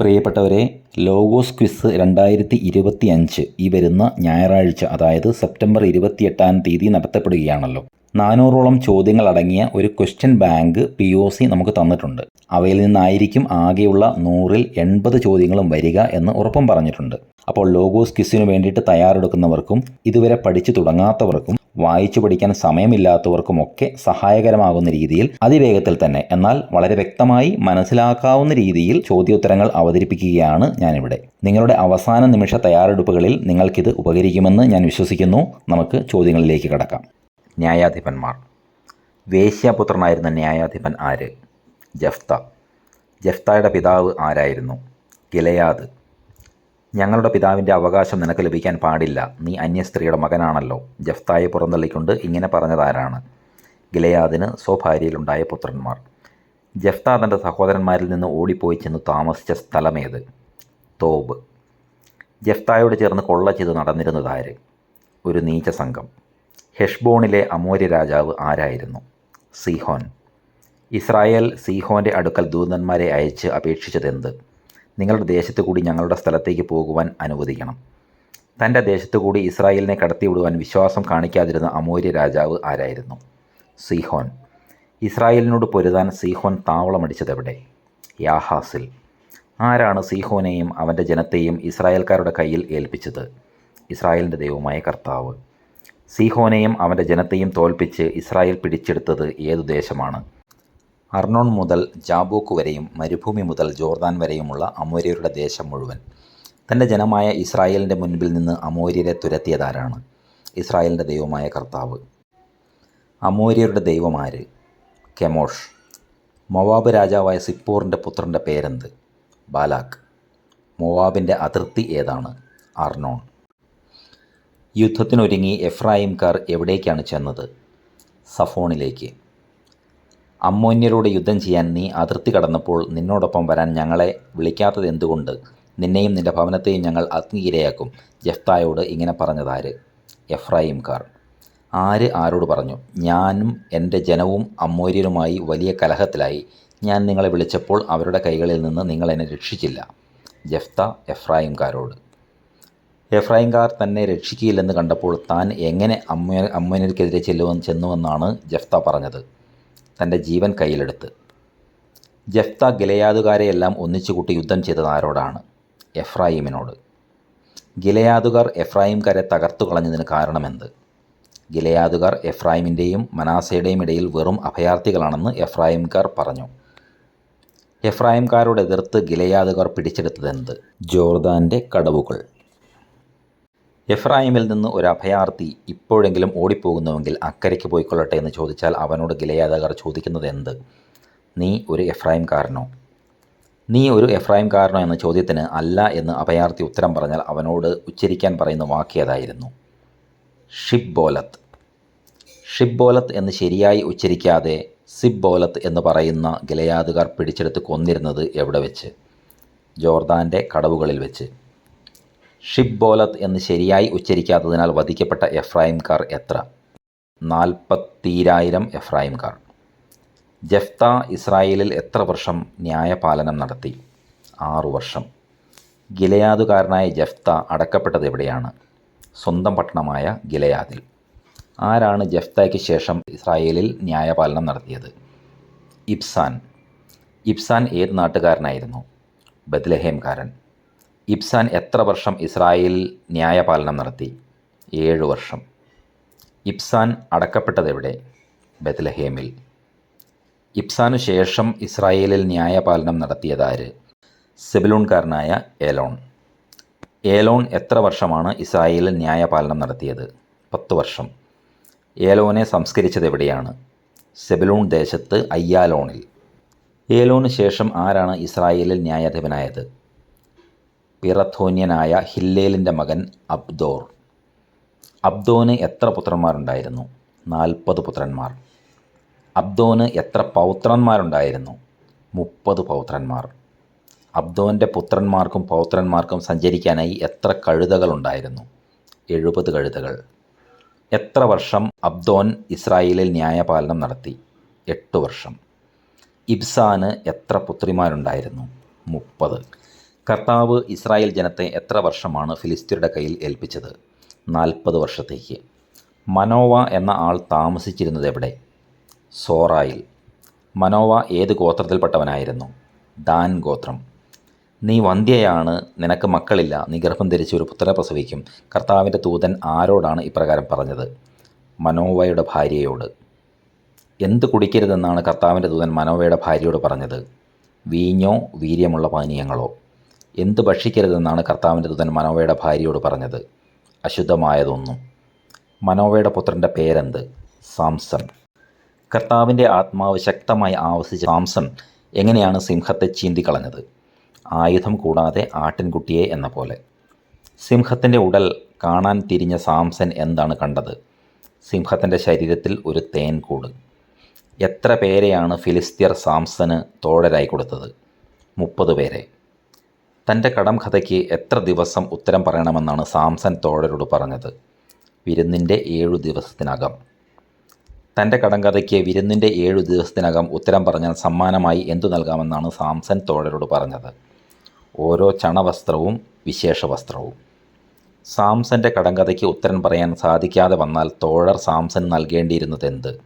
പ്രിയപ്പെട്ടവരെ logos quiz രണ്ടായിരത്തി ഇരുപത്തി അഞ്ച് ഈ വരുന്ന ഞായറാഴ്ച അതായത് സെപ്റ്റംബർ ഇരുപത്തിയെട്ടാം തീയതി നടത്തപ്പെടുകയാണല്ലോ. നാനൂറോളം ചോദ്യങ്ങൾ അടങ്ങിയ ഒരു question bank P O C നമുക്ക് തന്നിട്ടുണ്ട്. അവയിൽ നിന്നായിരിക്കും ആകെയുള്ള നൂറിൽ എൺപത് ചോദ്യങ്ങളും വരിക എന്ന് ഉറപ്പും പറഞ്ഞിട്ടുണ്ട്. അപ്പോൾ ലോഗോസ് ക്വിസിനു വേണ്ടിയിട്ട് തയ്യാറെടുക്കുന്നവർക്കും ഇതുവരെ പഠിച്ചു തുടങ്ങാത്തവർക്കും വായിച്ചു പഠിക്കാൻ സമയമില്ലാത്തവർക്കുമൊക്കെ സഹായകരമാകുന്ന രീതിയിൽ അതിവേഗത്തിൽ തന്നെ എന്നാൽ വളരെ വ്യക്തമായി മനസ്സിലാക്കാവുന്ന രീതിയിൽ ചോദ്യോത്തരങ്ങൾ അവതരിപ്പിക്കുകയാണ് ഞാനിവിടെ. നിങ്ങളുടെ അവസാന നിമിഷ തയ്യാറെടുപ്പുകളിൽ നിങ്ങൾക്കിത് ഉപകരിക്കുമെന്ന് ഞാൻ വിശ്വസിക്കുന്നു. നമുക്ക് ചോദ്യങ്ങളിലേക്ക് കടക്കാം. ന്യായാധിപന്മാർ. വേശ്യാപുത്രനായിരുന്ന ന്യായാധിപൻ ആര്? ജഫ്ത. ജഫ്തായുടെ പിതാവ് ആരായിരുന്നു? ഗിലയാദ്. ഞങ്ങളുടെ പിതാവിന്റെ അവകാശം നിനക്ക് ലഭിക്കാൻ പാടില്ല. നീ അന്യസ്ത്രീയുടെ മകനാണല്ലോ. ജഫ്തായെ പുറന്തള്ളിക്കൊണ്ട് ഇങ്ങനെ പറഞ്ഞതാരാണ്? ഗിലയാദിന് സ്വഭാര്യയിലുണ്ടായ പുത്രന്മാർ. ജഫ്ത തന്റെ സഹോദരന്മാരിൽ നിന്ന് ഓടിപ്പോയി ചെന്ന് താമസിച്ച സ്ഥലമേത്? തോബ്. ജഫ്തായോട് ചേർന്ന് കൊള്ള ചെയ്ത് നടന്നിരുന്നതാര് ഒരു നീച്ച സംഘം. ഹെഷ്ബോണിലെ അമോര്യ രാജാവ് ആരായിരുന്നു? സീഹോൻ. ഇസ്രായേൽ സീഹോന്റെ അടുക്കൽ ദൂതന്മാരെ അയച്ച് അപേക്ഷിച്ചതെന്ത്? നിങ്ങളുടെ ദേശത്തു കൂടി ഞങ്ങളുടെ സ്ഥലത്തേക്ക് പോകുവാൻ അനുവദിക്കണം. തന്റെ ദേശത്തു കൂടി ഇസ്രായേലിനെ കടത്തിവിടുവാൻ വിശ്വാസം കാണിക്കാതിരുന്ന അമൂര്യ രാജാവ് ആരായിരുന്നു? സീഹോൻ. ഇസ്രായേലിനോട് പൊരുതാൻ സീഹോൻ താവളമടിച്ചതെവിടെ? യാഹാസിൽ. ആരാണ് സീഹോനെയും അവന്റെ ജനത്തെയും ഇസ്രായേൽക്കാരുടെ കയ്യിൽ ഏൽപ്പിച്ചത്? ഇസ്രായേലിന്റെ ദൈവമായ കർത്താവ്. സീഹോനെയും അവന്റെ ജനത്തെയും തോൽപ്പിച്ച് ഇസ്രായേൽ പിടിച്ചെടുത്തത് ഏതു ദേശമാണ്? അർണോൺ മുതൽ ജാബൂക്ക് വരെയും മരുഭൂമി മുതൽ ജോർദാൻ വരെയുമുള്ള അമോര്യരുടെ ദേശം മുഴുവൻ. തന്റെ ജനമായ ഇസ്രായേലിന്റെ മുൻപിൽ നിന്ന് അമോര്യരെ തുരത്തിയതാരാണ്? ഇസ്രായേലിന്റെ ദൈവമായ കർത്താവ്. അമോര്യരുടെ ദൈവമാര് കെമോഷ്. മൊവാബ് രാജാവായ സിപ്പോറിന്റെ പുത്രന്റെ പേരെന്ത്? ബാലാക്ക്. മൊവാബിന്റെ അതിർത്തി ഏതാണ്? അർണോൺ. യുദ്ധത്തിനൊരുങ്ങി എഫ്രായിംകാർ എവിടേക്കാണ് ചെന്നത്? സഫോണിലേക്ക്. അമ്മോന്യരോട് യുദ്ധം ചെയ്യാൻ നീ അതിർത്തി കടന്നപ്പോൾ നിന്നോടൊപ്പം വരാൻ ഞങ്ങളെ വിളിക്കാത്തത് എന്തുകൊണ്ട്? നിന്നെയും നിന്റെ ഭവനത്തെയും ഞങ്ങൾ അഗ്നിയിരയാക്കും. ജഫ്തായോട് ഇങ്ങനെ പറഞ്ഞതാര്? എഫ്രായിംകാർ. ആര് ആരോട് പറഞ്ഞു? ഞാനും എന്റെ ജനവും അമ്മോര്യരുമായി വലിയ കലഹത്തിലായി. ഞാൻ നിങ്ങളെ വിളിച്ചപ്പോൾ അവരുടെ കൈകളിൽ നിന്ന് നിങ്ങൾ എന്നെ രക്ഷിച്ചില്ല. ജഫ്ത എഫ്രായിംകാരോട്. എഫ്രായിംകാർ തന്നെ രക്ഷിക്കില്ലെന്ന് കണ്ടപ്പോൾ താൻ എങ്ങനെ അമ്മ അമ്മോന്യർക്കെതിരെ ചെല്ലുവെന്ന് ചെന്നുവെന്നാണ് ജഫ്ത പറഞ്ഞത്. തന്റെ ജീവൻ കയ്യിലെടുത്ത്. ജഫ്ത ഗിലയാദുകാരെയെല്ലാം ഒന്നിച്ചുകൂട്ടി യുദ്ധം ചെയ്തത് ആരോടാണ് എഫ്രായിമിനോട്. ഗിലയാദുകാർ എഫ്രായിംകാരെ തകർത്തു കളഞ്ഞതിന് കാരണമെന്ത്? ഗിലയാദുകാർ എഫ്രായിമിന്റെയും മനാസയുടെയും ഇടയിൽ വെറും അഭയാർത്ഥികളാണെന്ന് എഫ്രായിംകാർ പറഞ്ഞു. എഫ്രായിംകാരോട് എതിർത്ത് ഗിലയാദുകാർ പിടിച്ചെടുത്തതെന്ത്? ജോർദാന്റെ കടവുകൾ. എഫ്രായിമിൽ നിന്ന് ഒരു അഭയാർത്ഥി ഇപ്പോഴെങ്കിലും ഓടിപ്പോകുന്നുവെങ്കിൽ അക്കരയ്ക്ക് പോയിക്കൊള്ളട്ടെ എന്ന് ചോദിച്ചാൽ അവനോട് ഗിലയാദകർ ചോദിക്കുന്നത് എന്ത്? നീ ഒരു എഫ്രായിംകാരനോ? നീ ഒരു എഫ്രായിംകാരനോ എന്ന ചോദ്യത്തിന് അല്ല എന്ന് അഭയാർത്ഥി ഉത്തരം പറഞ്ഞാൽ അവനോട് ഉച്ചരിക്കാൻ പറയുന്ന വാക്യതായിരുന്നു ഷിബ്ബോലത്ത് ഷിബ്ബോലത്ത് എന്ന് ശരിയായി ഉച്ചരിക്കാതെ സിബ്ബോലത്ത് എന്ന് പറയുന്ന ഗിലയാദുകാർ പിടിച്ചെടുത്ത് കൊന്നിരുന്നത് എവിടെ വെച്ച്? ജോർദാന്റെ കടവുകളിൽ വെച്ച്. ഷിബോലത്ത് എന്ന് ശരിയായി ഉച്ചരിക്കാത്തതിനാൽ വധിക്കപ്പെട്ട എഫ്രായിംകാർ എത്ര? നാൽപ്പത്തീരായിരം എഫ്രായിംകാർ ജഫ്ത ഇസ്രായേലിൽ എത്ര വർഷം ന്യായപാലനം നടത്തി? ആറു വർഷം. ഗിലയാദുകാരനായ ജഫ്ത അടക്കപ്പെട്ടത് എവിടെയാണ്? സ്വന്തം പട്ടണമായ ഗിലയാദിൽ. ആരാണ് ജഫ്തയ്ക്ക് ശേഷം ഇസ്രായേലിൽ ന്യായപാലനം നടത്തിയത്? ഇബ്സാൻ. ഇബ്സാൻ ഏത് നാട്ടുകാരനായിരുന്നു? ബദ്ലഹേംകാരൻ ഇബ്സാൻ എത്ര വർഷം ഇസ്രായേലിൽ ന്യായപാലനം നടത്തി? ഏഴ് വർഷം. ഇബ്സാൻ അടക്കപ്പെട്ടതെവിടെ? ബത്ലഹേമിൽ ഇബ്സാനു ശേഷം ഇസ്രായേലിൽ ന്യായപാലനം നടത്തിയതാര്? സെബിലൂൺകാരനായ ഏലോൺ. ഏലോൺ എത്ര വർഷമാണ് ഇസ്രായേലിൽ ന്യായപാലനം നടത്തിയത്? പത്ത് വർഷം. ഏലോനെ സംസ്കരിച്ചത് എവിടെയാണ് സെബിലൂൺ ദേശത്ത് അയ്യാലോണിൽ. ഏലോന് ശേഷം ആരാണ് ഇസ്രായേലിൽ ന്യായാധിപനായത്? പിറഥോന്യനായ ഹില്ലേലിന്റെ മകൻ അബ്ദോർ. അബ്ദോന് എത്ര പുത്രന്മാരുണ്ടായിരുന്നു? നാൽപ്പത് പുത്രന്മാർ. അബ്ദോന് എത്ര പൗത്രന്മാരുണ്ടായിരുന്നു? മുപ്പത് പൗത്രന്മാർ. അബ്ദോന്റെ പുത്രന്മാർക്കും പൗത്രന്മാർക്കും സഞ്ചരിക്കാനായി എത്ര കഴുതകളുണ്ടായിരുന്നു? എഴുപത് കഴുതകൾ. എത്ര വർഷം അബ്ദോൻ ഇസ്രായേലിൽ ന്യായപാലനം നടത്തി? എട്ട് വർഷം. ഇബ്സാന് എത്ര പുത്രിമാരുണ്ടായിരുന്നു? മുപ്പത്. കർത്താവ് ഇസ്രായേൽ ജനത്തെ എത്ര വർഷമാണ് ഫിലിസ്തീനയുടെ കയ്യിൽ ഏൽപ്പിച്ചത്? നാൽപ്പത് വർഷത്തേക്ക്. മനോവ എന്ന ആൾ താമസിച്ചിരുന്നത് എവിടെ? സോറായിൽ. മനോവ ഏത് ഗോത്രത്തിൽപ്പെട്ടവനായിരുന്നു? ദാൻ ഗോത്രം. നീ വന്ധ്യയാണ് നിനക്ക് മക്കളില്ല നീ ഗർഭം ധരിച്ച് ഒരു പുത്രനെ പ്രസവിക്കും. കർത്താവിന്റെ തൂതൻ ആരോടാണ് ഇപ്രകാരം പറഞ്ഞത്? മനോവയുടെ ഭാര്യയോട്. എന്ത് കുടിക്കരുതെന്നാണ് കർത്താവിന്റെ ദൂതൻ മനോവയുടെ ഭാര്യയോട് പറഞ്ഞത്? വീഞ്ഞോ വീര്യമുള്ള പാനീയങ്ങളോ? എന്ത് ഭക്ഷിക്കരുതെന്നാണ് കർത്താവിന്റെ ദൂതൻ മനോവയുടെ ഭാര്യയോട് പറഞ്ഞത്. അശുദ്ധമായതൊന്നും. മനോവയുടെ പുത്രന്റെ പേരെന്ത്? സാംസൺ. കർത്താവിന്റെ ആത്മാവ് ശക്തമായി ആവസിച്ച സാംസൺ എങ്ങനെയാണ് സിംഹത്തെ ചീന്തിക്കളഞ്ഞത് ആയുധം കൂടാതെ ആട്ടിൻകുട്ടിയെ എന്ന പോലെ. സിംഹത്തിന്റെ ഉടൽ കാണാൻ തിരിഞ്ഞ സാംസൺ എന്താണ് കണ്ടത്? സിംഹത്തിന്റെ ശരീരത്തിൽ ഒരു തേൻകൂട് എത്ര പേരെയാണ് ഫിലിസ്തീർ സാംസന് തോഴരായി കൊടുത്തത്? മുപ്പത് പേരെ. തന്റെ കടം കഥയ്ക്ക് എത്ര ദിവസം ഉത്തരം പറയണമെന്നാണ് സാംസൺ തോഴരോട് പറഞ്ഞത്. വിരുന്നിന്റെ ഏഴു ദിവസത്തിനകം. തന്റെ കടം കഥയ്ക്ക് വിരുന്നിന്റെ ഏഴു ദിവസത്തിനകം ഉത്തരം പറഞ്ഞാൽ സമ്മാനമായി എന്തു നൽകാമെന്നാണ് സാംസൺ തോഴരോട് പറഞ്ഞത്. ഓരോ ചണവസ്ത്രവും വിശേഷ വസ്ത്രവും സാംസന്റെ കടങ്കഥയ്ക്ക് ഉത്തരം പറയാൻ സാധിക്കാതെ വന്നാൽ തോഴർ സാംസൺ നൽകേണ്ടിയിരുന്നത് എന്ത്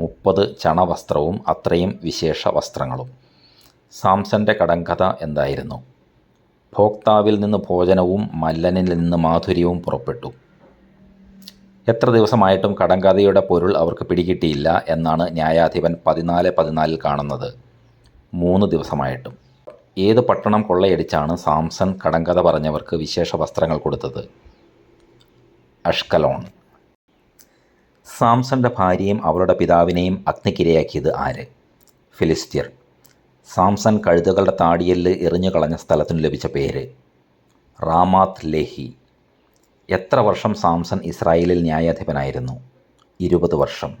മുപ്പത് ചണവസ്ത്രവും അത്രയും വിശേഷ വസ്ത്രങ്ങളും സാംസന്റെ കടങ്കഥ എന്തായിരുന്നു? ഭോക്താവിൽ നിന്ന് ഭോജനവും മല്ലനിൽ നിന്ന് മാധുര്യവും പുറപ്പെട്ടു. എത്ര ദിവസമായിട്ടും കടങ്കഥയുടെ പൊരുൾ അവർക്ക് പിടികിട്ടിയില്ല എന്നാണ് ന്യായാധിപൻ പതിനാല് പതിനാലിൽ കാണുന്നത്. മൂന്ന് ദിവസമായിട്ടും. ഏത് പട്ടണം കൊള്ളയടിച്ചാണ് സാംസൺ കടങ്കഥ പറഞ്ഞവർക്ക് വിശേഷ വസ്ത്രങ്ങൾ കൊടുത്തത്? അഷ്കലോൺ. സാംസന്റെ ഭാര്യയും അവളുടെ പിതാവിനെയും അഗ്നിക്കിരയാക്കിയത് ആര്? ഫിലിസ്തീർ. സാംസൺ കഴുതകളുടെ താടിയെല്ല് എറിഞ്ഞു കളഞ്ഞ സ്ഥലത്തിനു ലഭിച്ച പേര്. റാമാത്ത് ലേഹി. എത്ര വർഷം സാംസൺ ഇസ്രായേലിൽ ന്യായാധിപനായിരുന്നു? ഇരുപത് വർഷം.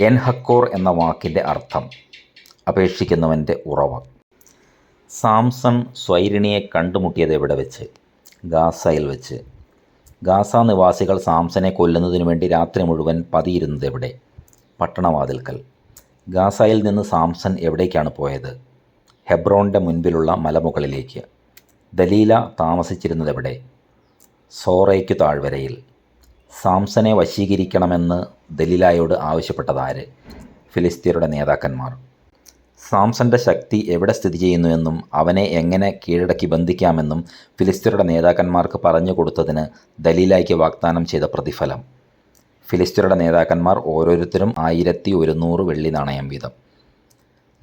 എൻ ഹക്കോർ എന്ന വാക്കിന്റെ അർത്ഥം അപേക്ഷിക്കുന്നവന്റെ ഉറവ. സാംസൺ സ്വൈരിണിയെ കണ്ടുമുട്ടിയത് എവിടെ വെച്ച്? ഗാസയിൽ വെച്ച്. ഗാസ നിവാസികൾ സാംസനെ കൊല്ലുന്നതിനു വേണ്ടി രാത്രി മുഴുവൻ പതിയിരുന്നത് എവിടെ? പട്ടണവാതിൽക്കൽ. ഗാസയിൽ നിന്ന് സാംസൺ എവിടേക്കാണ് പോയത്? ഹെബ്രോണിന്റെ മുൻപിലുള്ള മലമുകളിലേക്ക്. ദലീല താമസിച്ചിരുന്നത് എവിടെ? സോറയ്ക്കു താഴ്വരയിൽ. സാംസനെ വശീകരിക്കണമെന്ന് ദലീലായോട് ആവശ്യപ്പെട്ടതാര്? ഫിലിസ്തീനയുടെ നേതാക്കന്മാർ. സാംസന്റെ ശക്തി എവിടെ സ്ഥിതി ചെയ്യുന്നുവെന്നും അവനെ എങ്ങനെ കീഴടക്കി ബന്ധിക്കാമെന്നും ഫിലിസ്തീനയുടെ നേതാക്കന്മാർക്ക് പറഞ്ഞു കൊടുത്തതിന് ദലീലായ്ക്ക് വാഗ്ദാനം ചെയ്ത പ്രതിഫലം. ഫിലിസ്തീനയുടെ നേതാക്കന്മാർ ഓരോരുത്തരും ആയിരത്തി ഒരുന്നൂറ് വെള്ളി നാണയം വീതം.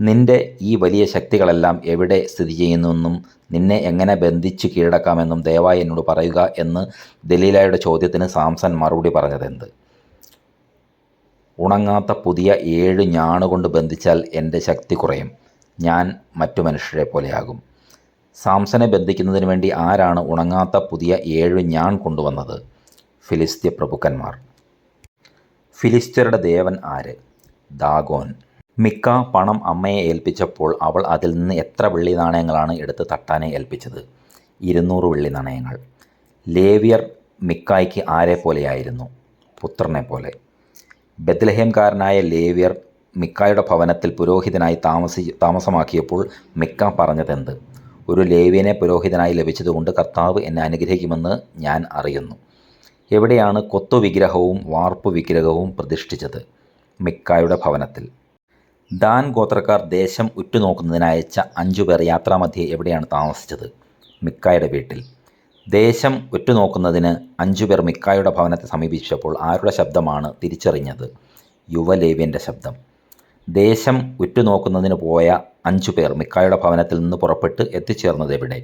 നിന്റെ ഈ വലിയ ശക്തികളെല്ലാം എവിടെ സ്ഥിതി ചെയ്യുന്നുവെന്നും നിന്നെ എങ്ങനെ ബന്ധിച്ച് കീഴടക്കാമെന്നും ദയവായി എന്നോട് പറയുക എന്ന് ദലീലയുടെ ചോദ്യത്തിന് സാംസൺ മറുപടി പറഞ്ഞതെന്ത്? ഉണങ്ങാത്ത പുതിയ ഏഴ് ഞാണുകൊണ്ട് ബന്ധിച്ചാൽ എന്റെ ശക്തി കുറയും. ഞാൻ മറ്റു മനുഷ്യരെ പോലെയാകും. സാംസനെ ബന്ധിക്കുന്നതിന് വേണ്ടി ആരാണ് ഉണങ്ങാത്ത പുതിയ ഏഴ് ഞാൻ കൊണ്ടുവന്നത്? ഫിലിസ്തീയ പ്രഭുക്കന്മാർ. ഫിലിസ്ത്യരുടെ ദേവൻ ആര്? ദാഗോൻ. മിക്ക പണം അമ്മയെ ഏൽപ്പിച്ചപ്പോൾ അവൾ അതിൽ നിന്ന് എത്ര വെള്ളി നാണയങ്ങളാണ് എടുത്ത് തട്ടാനെ ഏൽപ്പിച്ചത്? ഇരുന്നൂറ് വെള്ളി നാണയങ്ങൾ. ലേവിയർ മിക്കായ്ക്ക് ആരെ പോലെയായിരുന്നു? പുത്രനെ പോലെ. ബദ്ലഹേംകാരനായ ലേവിയർ മിക്കായുടെ ഭവനത്തിൽ പുരോഹിതനായി താമസി താമസമാക്കിയപ്പോൾ മിക്ക പറഞ്ഞതെന്ത്? ഒരു ലേവ്യനെ പുരോഹിതനായി ലഭിച്ചതുകൊണ്ട് കർത്താവ് എന്നെ അനുഗ്രഹിക്കുമെന്ന് ഞാൻ അറിയുന്നു. എവിടെയാണ് കൊത്തു വിഗ്രഹവും വാർപ്പ് വിഗ്രഹവും പ്രതിഷ്ഠിച്ചത്? മിക്കായുടെ ഭവനത്തിൽ. ദാൻ ഗോത്രക്കാർ ദേശം ഉറ്റുനോക്കുന്നതിനയച്ച അഞ്ചുപേർ യാത്രാമധ്യേ എവിടെയാണ് താമസിച്ചത്? മിക്കായുടെ വീട്ടിൽ. ദേശം ഉറ്റുനോക്കുന്നതിന് അഞ്ചുപേർ മിക്കായുടെ ഭവനത്തെ സമീപിച്ചപ്പോൾ ആരുടെ ശബ്ദമാണ് തിരിച്ചറിഞ്ഞത്? യുവലേവ്യന്റെ ശബ്ദം. ദേശം ഉറ്റുനോക്കുന്നതിന് പോയ അഞ്ചുപേർ മിക്കായുടെ ഭവനത്തിൽ നിന്ന് പുറപ്പെട്ട് എത്തിച്ചേർന്നത് എവിടെ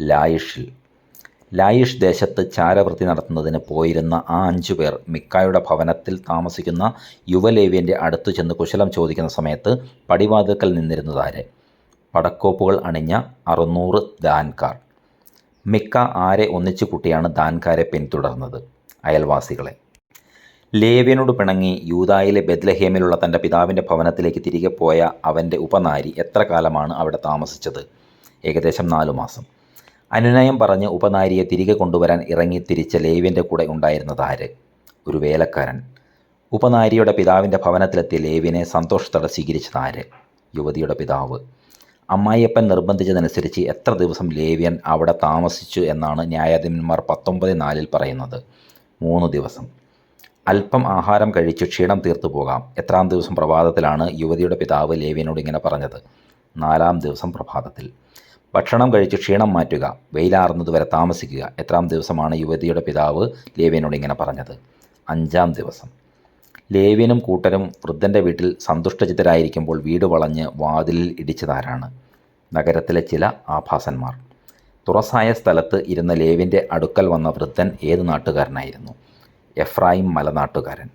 ലായിഷിൽ. ലായിഷ് ദേശത്ത് ചാരവൃത്തി നടത്തുന്നതിന് പോയിരുന്ന ആ അഞ്ചു പേർ മിക്കായുടെ ഭവനത്തിൽ താമസിക്കുന്ന യുവലേവ്യന്റെ അടുത്തു ചെന്ന് കുശലം ചോദിക്കുന്ന സമയത്ത് പടിവാതിൽക്കൽ നിന്നിരുന്നതാരെ? പടക്കോപ്പുകൾ അണിഞ്ഞ അറുന്നൂറ് ദാൻകാർ. മിക്ക ആരെ ഒന്നിച്ചു കൂട്ടിയാണ് ദാൻകാരെ പിന്തുടർന്നത് അയൽവാസികളെ. ലേവ്യനോട് പിണങ്ങി യൂതായിലെ ബെദ്ലഹേമിലുള്ള തന്റെ പിതാവിന്റെ ഭവനത്തിലേക്ക് തിരികെ പോയ അവന്റെ ഉപനാരി എത്ര കാലമാണ് അവിടെ താമസിച്ചത്? ഏകദേശം നാലു മാസം. അനുനയം പറഞ്ഞ് ഉപനാരിയെ തിരികെ കൊണ്ടുവരാൻ ഇറങ്ങി തിരിച്ച ലേവിന്റെ കൂടെ ഉണ്ടായിരുന്നത് ആര്? ഒരു വേലക്കാരൻ. ഉപനാരിയുടെ പിതാവിന്റെ ഭവനത്തിലെത്തിയ ലേവിനെ സന്തോഷത്തോടെ സ്വീകരിച്ചത് ആര്? യുവതിയുടെ പിതാവ്. അമ്മായിയപ്പൻ നിർബന്ധിച്ചതനുസരിച്ച് എത്ര ദിവസം ലേവ്യൻ അവിടെ താമസിച്ചു എന്നാണ് ന്യായാധിപന്മാർ പത്തൊമ്പത് നാലിൽ പറയുന്നത്. മൂന്ന് ദിവസം. അല്പം ആഹാരം കഴിച്ച് ക്ഷീണം തീർത്തു പോകാം എത്രാം ദിവസം പ്രഭാതത്തിലാണ് യുവതിയുടെ പിതാവ് ലേവ്യനോട് ഇങ്ങനെ പറഞ്ഞത്. നാലാം ദിവസം പ്രഭാതത്തിൽ. ഭക്ഷണം കഴിച്ച് ക്ഷീണം മാറ്റുക വെയിലാറുന്നതുവരെ താമസിക്കുക എത്രാം ദിവസമാണ് യുവതിയുടെ പിതാവ് ലേവ്യനോട് ഇങ്ങനെ പറഞ്ഞത്. അഞ്ചാം ദിവസം. ലേവ്യനും കൂട്ടരും വൃദ്ധന്റെ വീട്ടിൽ സന്തുഷ്ടചിത്തരായിരിക്കുമ്പോൾ വീട് വളഞ്ഞ് വാതിലിൽ ഇടിച്ചതാരാണ്? നഗരത്തിലെ ചില ആഭാസന്മാർ. തുറസായ സ്ഥലത്ത് ഇരുന്ന ലേവിന്റെ അടുക്കൽ വന്ന വൃദ്ധൻ ഏത് നാട്ടുകാരനായിരുന്നു? എഫ്രായിം മലനാട്ടുകാരൻ.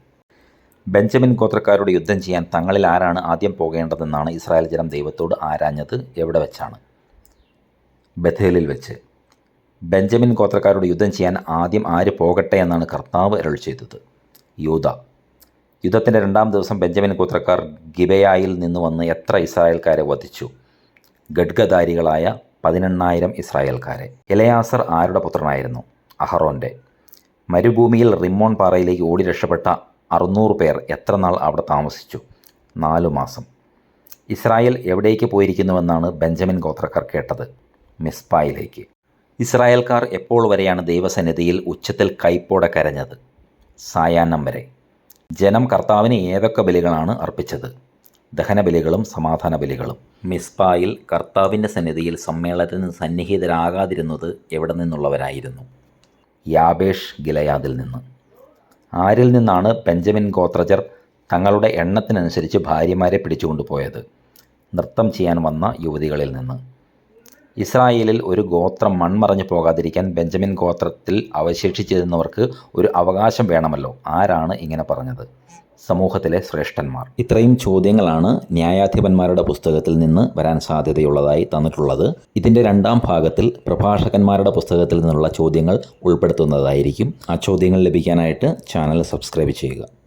ബെഞ്ചമിൻ ഗോത്രക്കാരോട് യുദ്ധം ചെയ്യാൻ തങ്ങളിൽ ആരാണ് ആദ്യം പോകേണ്ടതെന്നാണ് ഇസ്രായേൽ ജനം ദൈവത്തോട് ആരാഞ്ഞത് എവിടെ വെച്ചാണ്? ബഥേലിൽ വെച്ച്. ബെഞ്ചമിൻ ഗോത്രക്കാരോട് യുദ്ധം ചെയ്യാൻ ആദ്യം ആര് പോകട്ടെ എന്നാണ് കർത്താവ് അരുൾ ചെയ്തത്. യൂത യുദ്ധത്തിന്റെ രണ്ടാം ദിവസം ബെഞ്ചമിൻ ഗോത്രക്കാർ ഗിബയായിൽ നിന്ന് വന്ന് എത്ര ഇസ്രായേൽക്കാരെ വധിച്ചു? ഗഡ്ഗധാരികളായ പതിനെണ്ണായിരം ഇസ്രായേൽക്കാരെ. ഇലയാസർ ആരുടെ പുത്രനായിരുന്നു? അഹറോന്റെ മരുഭൂമിയിൽ റിമ്മോൺ പാറയിലേക്ക് ഓടി രക്ഷപ്പെട്ട അറുന്നൂറ് പേർ എത്ര നാൾ അവിടെ താമസിച്ചു? നാലു മാസം. ഇസ്രായേൽ എവിടേക്ക് പോയിരിക്കുന്നുവെന്നാണ് ബെഞ്ചമിൻ ഗോത്രക്കാർ കേട്ടത് മിസ്പായിലേക്ക്. ഇസ്രായേൽക്കാർ എപ്പോൾ വരെയാണ് ദൈവസന്നിധിയിൽ ഉച്ചത്തിൽ കൈപ്പോടെ കരഞ്ഞത്? സായാഹ്നം വരെ. ജനം കർത്താവിന് ഏതൊക്കെ ബലികളാണ് അർപ്പിച്ചത്? ദഹനബലികളും സമാധാന ബലികളും മിസ്പായിൽ കർത്താവിന്റെ സന്നിധിയിൽ സമ്മേളനത്തിന് സന്നിഹിതരാകാതിരുന്നത് എവിടെ നിന്നുള്ളവരായിരുന്നു? യാബേഷ് ഗിലയാദിൽ നിന്ന്. ആരിൽ നിന്നാണ് ബെഞ്ചമിൻ ഗോത്രജർ തങ്ങളുടെ എണ്ണത്തിനനുസരിച്ച് ഭാര്യമാരെ പിടിച്ചുകൊണ്ടുപോയത്. നൃത്തം ചെയ്യാൻ വന്ന യുവതികളിൽ നിന്ന്. ഇസ്രായേലിൽ ഒരു ഗോത്രം മൺമറഞ്ഞു പോകാതിരിക്കാൻ ബെഞ്ചമിൻ ഗോത്രത്തിൽ അവശേഷിച്ചിരുന്നവർക്ക് ഒരു അവകാശം വേണമല്ലോ. ആരാണ് ഇങ്ങനെ പറഞ്ഞത്? സമൂഹത്തിലെ ശ്രേഷ്ഠന്മാർ. ഇത്രയും ചോദ്യങ്ങളാണ് ന്യായാധിപന്മാരുടെ പുസ്തകത്തിൽ നിന്ന് വരാൻ സാധ്യതയുള്ളതായി തന്നിട്ടുള്ളത്. ഇതിന്റെ രണ്ടാം ഭാഗത്തിൽ പ്രഭാഷകന്മാരുടെ പുസ്തകത്തിൽ നിന്നുള്ള ചോദ്യങ്ങൾ ഉൾപ്പെടുത്തുന്നതായിരിക്കും. ആ ചോദ്യങ്ങൾ ലഭിക്കാനായിട്ട് ചാനൽ സബ്സ്ക്രൈബ് ചെയ്യുക.